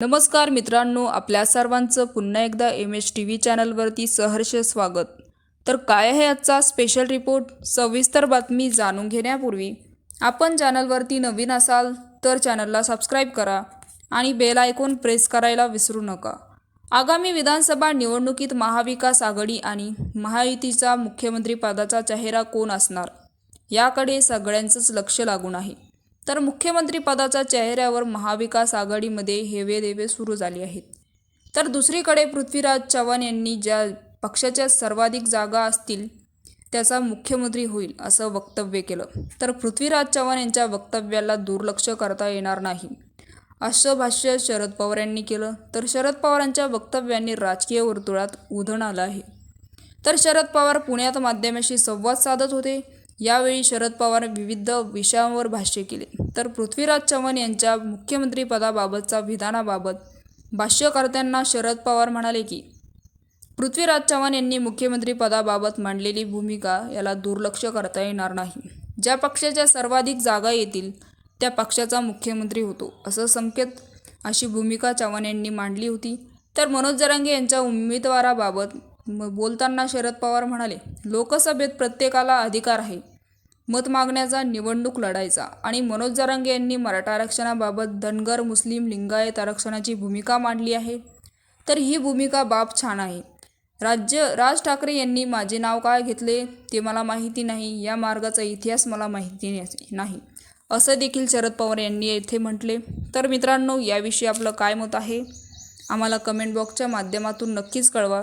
नमस्कार मित्रांनो आपल्या सर्वांचं पुन्हा एकदा एम एच टी व्ही चॅनलवरती सहर्ष स्वागत. तर काय आहे आजचा स्पेशल रिपोर्ट सविस्तर बातमी जाणून घेण्यापूर्वी आपण चॅनलवरती नवीन असाल तर चॅनलला सबस्क्राईब करा आणि बेल आयकॉन प्रेस करायला विसरू नका. आगामी विधानसभा निवडणुकीत महाविकास आघाडी आणि महायुतीचा मुख्यमंत्रीपदाचा चेहरा कोण असणार? याकडे सगळ्यांचंच लक्ष लागून आहे. तर मुख्यमंत्रीपदाच्या चेहऱ्यावर महाविकास आघाडीमध्ये हेवेदेवे सुरू झाली आहेत. तर दुसरीकडे पृथ्वीराज चव्हाण यांनी ज्या पक्षाच्या सर्वाधिक जागा असतील त्याचा मुख्यमंत्री होईल असं वक्तव्य केलं. तर पृथ्वीराज चव्हाण यांच्या वक्तव्याला दुर्लक्ष करता येणार नाही असं भाष्य शरद पवार यांनी केलं. तर शरद पवारांच्या वक्तव्यांनी राजकीय वर्तुळात उधण आलं आहे. तर शरद पवार पुण्यात माध्यमाशी संवाद साधत होते. यावेळी शरद पवार विविध विषयांवर भाष्य केले. तर पृथ्वीराज चव्हाण यांच्या मुख्यमंत्रीपदाबाबतचा विधानाबाबत भाष्यकर्त्यांना शरद पवार म्हणाले की पृथ्वीराज चव्हाण यांनी मुख्यमंत्रीपदाबाबत मांडलेली भूमिका याला दुर्लक्ष करता येणार नाही. ज्या पक्षाच्या सर्वाधिक जागा येतील त्या पक्षाचा मुख्यमंत्री होतो असं संकेत अशी भूमिका चव्हाण यांनी मांडली होती. तर मनोज जरांगे यांच्या उमेदवाराबाबत बोलताना शरद पवार म्हणाले लोकसभेत प्रत्येकाला अधिकार आहे. मत मागण्याचा निवडणूक लढायचा आणि मनोज जरांगे यांनी मराठा आरक्षणाबाबत धनगर मुस्लिम लिंगायत आरक्षणाची भूमिका मांडली आहे. तर ही भूमिका बाप छान आहे. राज्य राज ठाकरे यांनी माझे नाव काय घेतले ते मला माहिती नाही. या मार्गाचा इतिहास मला माहिती नाही- नाही असं देखील शरद पवार यांनी येथे म्हटले. तर मित्रांनो याविषयी आपलं काय मत आहे? आम्हाला कमेंट बॉक्सच्या माध्यमातून नक्कीच कळवा.